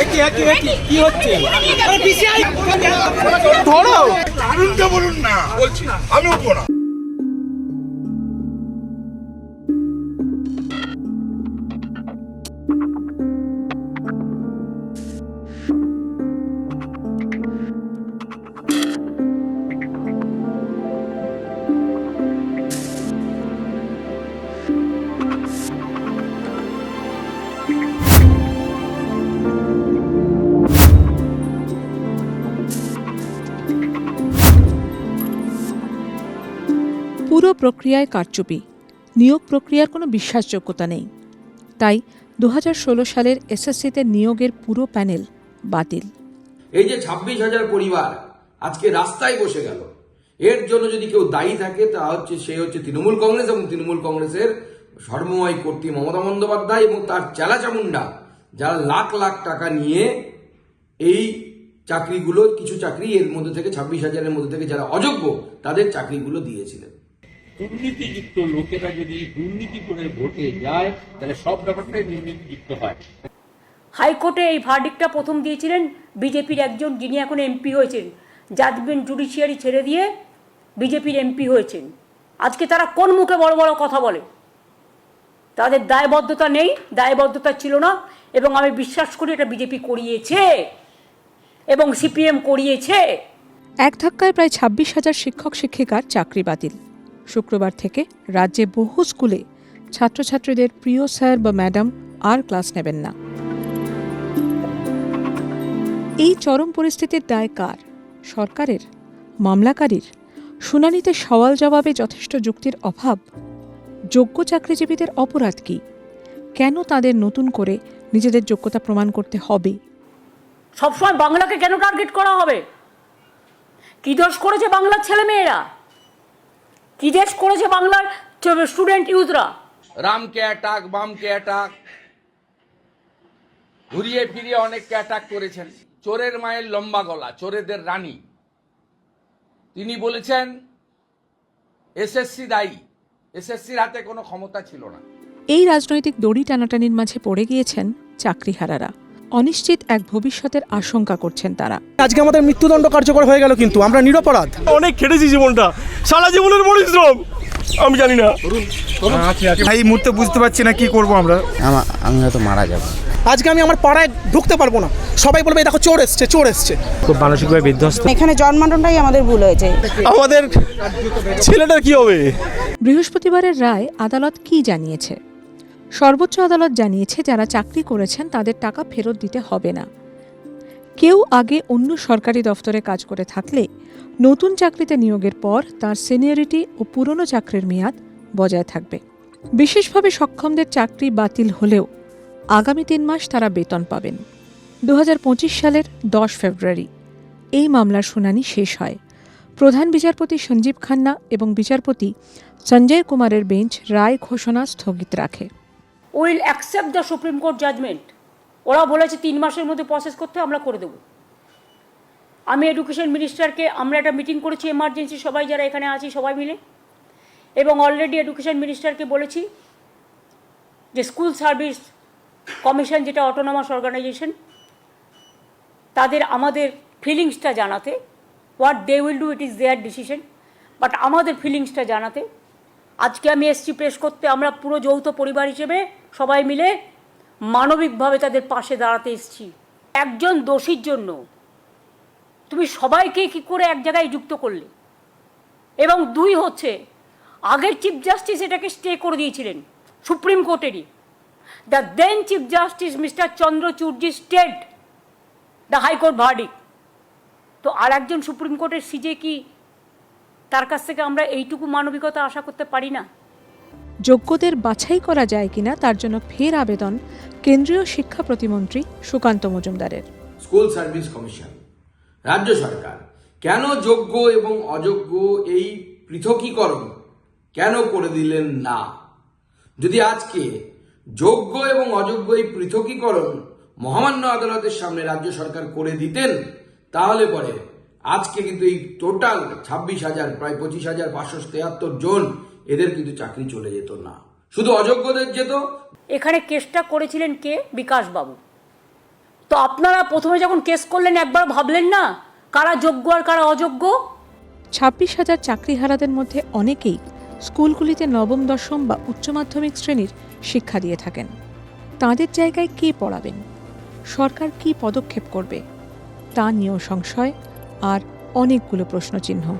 একই একই একই। কি হচ্ছে? ধরো। বলুন না। বলছি আমি উঠবো না। প্রক্রিয়ায় কারচুপি। নিয়োগ প্রক্রিয়ার কোনো বিশ্বাসযোগ্যতা নেই। তাই দু হাজার ষোলো সালের এসএসসিতে নিয়োগের পুরো প্যানেল বাতিল। এই যে ছাব্বিশ হাজার পরিবার আজকে রাস্তায় বসে গেল, এর জন্য যদি কেউ দায়ী থাকে, তা হচ্ছে সে হচ্ছে তৃণমূল কংগ্রেস এবং তৃণমূল কংগ্রেসের সর্বময় কর্তৃ মমতা বন্দ্যোপাধ্যায় এবং তার চেলা চামুন্ডা যারা লাখ লাখ টাকা নিয়ে এই চাকরিগুলো, কিছু চাকরি এর মধ্যে থেকে, ছাব্বিশ হাজারের মধ্যে থেকে যারা অযোগ্য, তাদের চাকরিগুলো দিয়েছিলেন। দুর্নীতিযুক্ত লোকেরা যদি দুর্নীতি করে ভোটে যায় তাহলে সব ব্যাপারটাই দুর্নীতিযুক্ত হয়। হাইকোর্টে এই ভার্ডিকটা প্রথম দিয়েছিলেন বিজেপির একজন যিনি এখন এমপি হয়েছেন। জাজমেন্ট জুডিশিয়ারি ছেড়ে দিয়ে বিজেপির এমপি হয়েছেন। আজকে তারা কোন মুখে বড় বড় কথা বলে? তাদের দায়বদ্ধতা নেই দায়বদ্ধতা ছিল না এবং আমি বিশ্বাস করি এটা বিজেপি করিয়েছে এবং সিপিএম করিয়েছে। এক ধাক্কায় প্রায় ছাব্বিশ হাজার শিক্ষক শিক্ষিকার চাকরি বাতিল। শুক্রবার থেকে রাজ্যে বহু স্কুলে ছাত্রছাত্রীদের প্রিয় স্যার বা ম্যাডাম আর ক্লাস নেবেন না। এই চরম পরিস্থিতির দায় কার? সরকারের? মামলাকারীর? শুনানিতে সওয়াল জবাবে যথেষ্ট যুক্তির অভাব? যোগ্য চাকরিজীবীদের অপরাধ কি? কেন তাদের নতুন করে নিজেদের যোগ্যতা প্রমাণ করতে হবে? সবসময় বাংলাকে কেন টার্গেট করা হবে? কি দোষ করেছে বাংলার ছেলেমেয়েরা? কি দেশ করেছে বাংলার স্টুডেন্ট ইউথরা রামকে অ্যাটাক বামকে অ্যাটাক ঘুরিয়ে ফিরিয়ে অনেককে অ্যাটাক করেছেন। চোরের মায়ের লম্বা গলা চোরেদের রানী। তিনি বলেছেন এসএসসি দায়ী। এসএসসির হাতে কোনো ক্ষমতা ছিল না। এই রাজনৈতিক দড়ি টানাটানির মাঝে পড়ে গিয়েছেন চাকরিহারারা। অনিশ্চিত এক ভবিষ্যতের আশঙ্কা করছেন তারা। আজকে আমাদের মৃত্যুদণ্ড কার্যকর হয়ে গেল কিন্তু আমরা নিরপরাধ। অনেক খেটেছি জীবনটা। সারা জীবনের পরিশ্রম আমি জানি না। ভাই এই মুহূর্তে বুঝতে পারছি না কি করব আমরা। আমি হয়তো মারা যাব। আজকে আমি আমার পাড়ায় ঢুকতে পারব না। সবাই বলবে দেখো চোর এসছে চোর এসছে। খুব মানসিকভাবে বিধ্বস্ত। এখানে জন্মানোটাই আমাদের ভুল হয়েছে। আমাদের ছেলেটার কি হবে? বৃহস্পতিবারের রায় আদালত কি জানিয়েছে? সর্বোচ্চ আদালত জানিয়েছে, যারা চাকরি করেছেন তাদের টাকা ফেরত দিতে হবে না। কেউ আগে অন্য সরকারি দফতরে কাজ করে থাকলে নতুন চাকরিতে নিয়োগের পর তার সিনিয়রিটি ও পুরনো চাকরির মেয়াদ বজায় থাকবে। বিশেষভাবে সক্ষমদের চাকরি বাতিল হলেও আগামী তিন মাস তারা বেতন পাবেন। দু হাজার পঁচিশ সালের দশ ফেব্রুয়ারি, এই মামলার শুনানি শেষ হয়। প্রধান বিচারপতি সঞ্জীব খান্না এবং বিচারপতি সঞ্জয় কুমারের বেঞ্চ রায় ঘোষণা স্থগিত রাখে। Will accept the Supreme Court judgement. ওরা বলেছে তিন মাসের মধ্যে প্রসেস করতে আমরা করে দেবো। আমি এডুকেশন মিনিস্টারকে আমরা একটা মিটিং করেছি এমার্জেন্সি সবাই যারা এখানে আছি, সবাই মিলে। এবং অলরেডি এডুকেশন মিনিস্টারকে বলেছি যে স্কুল সার্ভিস কমিশন যেটা অটোনমাস অর্গানাইজেশন তাদের আমাদের ফিলিংসটা জানাতে what they will do it is their decision but আমাদের ফিলিংসটা জানাতে, আজকে আমি এসছি প্রেস করতে, আমরা পুরো যৌথ পরিবার হিসেবে সবাই মিলে মানবিকভাবে তাদের পাশে দাঁড়াতে এসছি। একজন দোষীর জন্য। তুমি সবাইকে কি করে এক জায়গায় যুক্ত করলে? এবং দুই হচ্ছে, আগের চিফ জাস্টিস এটাকে স্টে করে দিয়েছিলেন supreme কোর্টেরই the then chief justice mister চন্দ্রচূড়জি stayed the high court verdict তো আর একজন সুপ্রিম কোর্টের সিজে কি, তার কাছ থেকে আমরা এইটুকু মানবিকতা আশা করতে পারি না? যোগ্যদের বাছাই করা যায় কিনা তার জন্য ফের আবেদন কেন্দ্রীয় শিক্ষা প্রতিমন্ত্রী সুকান্ত মজুমদারের। School service commission. রাজ্য সরকার, কেন যোগ্য এবং অযোগ্য এই পৃথকীকরণ কেন করে দিলেন না? যদি আজকে যোগ্য এবং অযোগ্য এই পৃথকীকরণ মহামান্য আদালতের সামনে রাজ্য সরকার করে দিতেন, তাহলে পরে আজকে কিন্তু এই টোটাল ছাব্বিশ হাজার, প্রায় পঁচিশ হাজার পাঁচশো তেহাত্তর জন এদের কিন্তু চাকরি চলে যেত না। শুধু অযোগ্যদের যেত। এখানে কেসটা করেছিলেন কে? বিকাশবাবু। তো আপনারা প্রথমে যখন কেস করলেন একবার ভাবলেন না কারা যোগ্য আর কারা অযোগ্য? ছাব্বিশ হাজার চাকরি চাকরিহারাদের মধ্যে অনেকেই স্কুলগুলিতে নবম দশম বা উচ্চ মাধ্যমিক শ্রেণির শিক্ষা দিয়ে থাকেন। তাদের জায়গায় কে পড়াবেন? সরকার কি পদক্ষেপ করবে? তা নিয়েও সংশয় আর অনেকগুলো প্রশ্নচিহ্ন।